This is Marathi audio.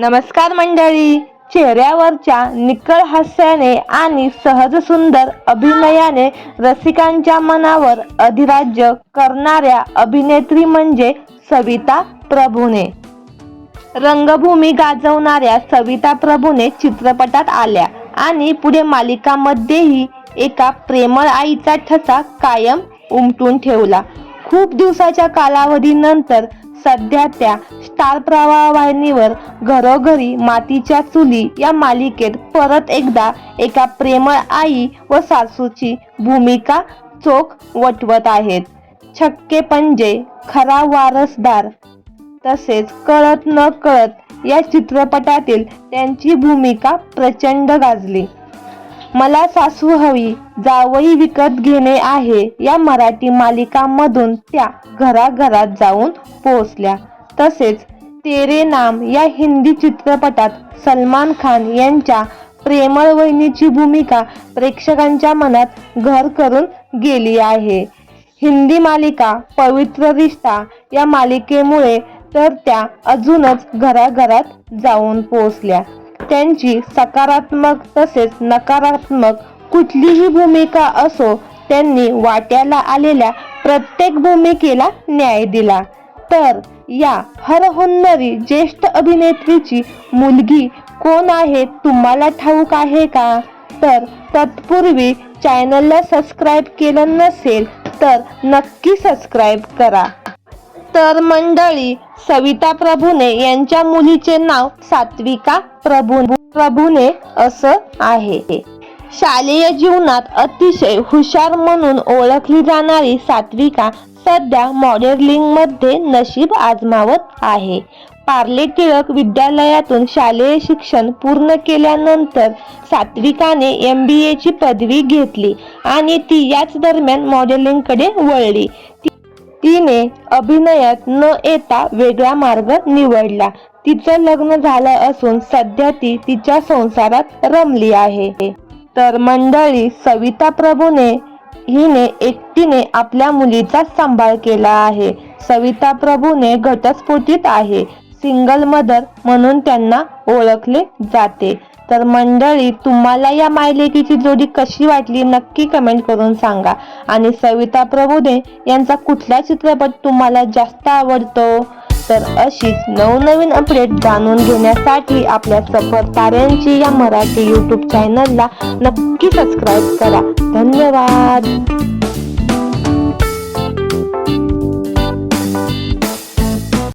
नमस्कार मंडळी. चेहऱ्यावरच्या निकळ हास्याने आणि सहज सुंदर अभिनयाने रसिकांच्या मनावर अधिराज्य करणाऱ्या अभिनेत्री म्हणजे सविता प्रभूने. रंगभूमी गाजवणाऱ्या सविता प्रभूने चित्रपटात आल्या आणि पुढे मालिकामध्येही एका प्रेमळ आईचा ठसा कायम उमटून ठेवला. खूप दिवसाच्या कालावधीनंतर सध्या त्या स्टार प्रवाह वाहिनीवर घरोघरी मातीच्या चुली या मालिकेत परत एकदा एका प्रेमळ आई व सासूची भूमिका चोख वटवत आहेत. छक्के पंजे खरा वारसदार. तसेच कळत न कळत या चित्रपटातील त्यांची भूमिका प्रचंड गाजली. मला सासू हवी जावई विकत घेणे आहे या मराठी मालिकांमधून त्या घराघरात जाऊन पोहोचल्या. तसेच तेरे नाम या हिंदी चित्रपटात सलमान खान यांच्या प्रेमळ वहिनीची भूमिका प्रेक्षकांच्या मनात घर करून गेली आहे. हिंदी मालिका पवित्र रिश्ता या मालिकेमुळे तर त्या अजूनच घराघरात जाऊन पोहोचल्या. त्यांची सकारात्मक तसेच नकारात्मक कुठलीही भूमिका असो त्यांनी वाट्याला आलेल्या प्रत्येक भूमिकेला न्याय दिला. तर या हरहुन्नरी ज्येष्ठ अभिनेत्रीची मुलगी कोण आहे तुम्हाला ठाऊक आहे का? तर तत्पूर्वी चॅनलला सबस्क्राईब केलं नसेल तर नक्की सबस्क्राईब करा. तर मंडळी सविता प्रभूने यांच्या मुलीचे नाव सात्विका प्रभू प्रभूने असं आहे. शालेय जीवनात अतिशय हुशार म्हणून ओळखली जाणारी सात्विका सध्या मॉडेलिंगमध्ये नशीब आजमावत आहे. पार्ले टिळक विद्यालयातून शालेय शिक्षण पूर्ण केल्यानंतर सात्विकाने एम बी एची पदवी घेतली आणि ती याच दरम्यान मॉडेलिंगकडे वळली. तिने अभिनयात न येता वेगळा मार्ग निवडला. तिचं लग्न झालं असून सध्या ती तिच्या संसारात रमली आहे. तर मंडळी सविता प्रभूने हिने एकटीने आपल्या मुलीचा सांभाळ केला आहे. सविता प्रभूने घटस्फोटीत आहे. सिंगल मदर म्हणून त्यांना ओळखले जाते. तर मंडळी तुम्हाला या मायलेकीची जोडी कशी वाटली नक्की कमेंट करून सांगा. आणि सविता प्रभूने यांचा कुठला चित्रपट तुम्हाला जास्त आवडतो? तर अशीच नवनवीन अपडेट जाणून घेण्यासाठी आपल्या सफर ताऱ्यांची या मराठी यूट्यूब चॅनलला नक्की सबस्क्राईब करा. धन्यवाद.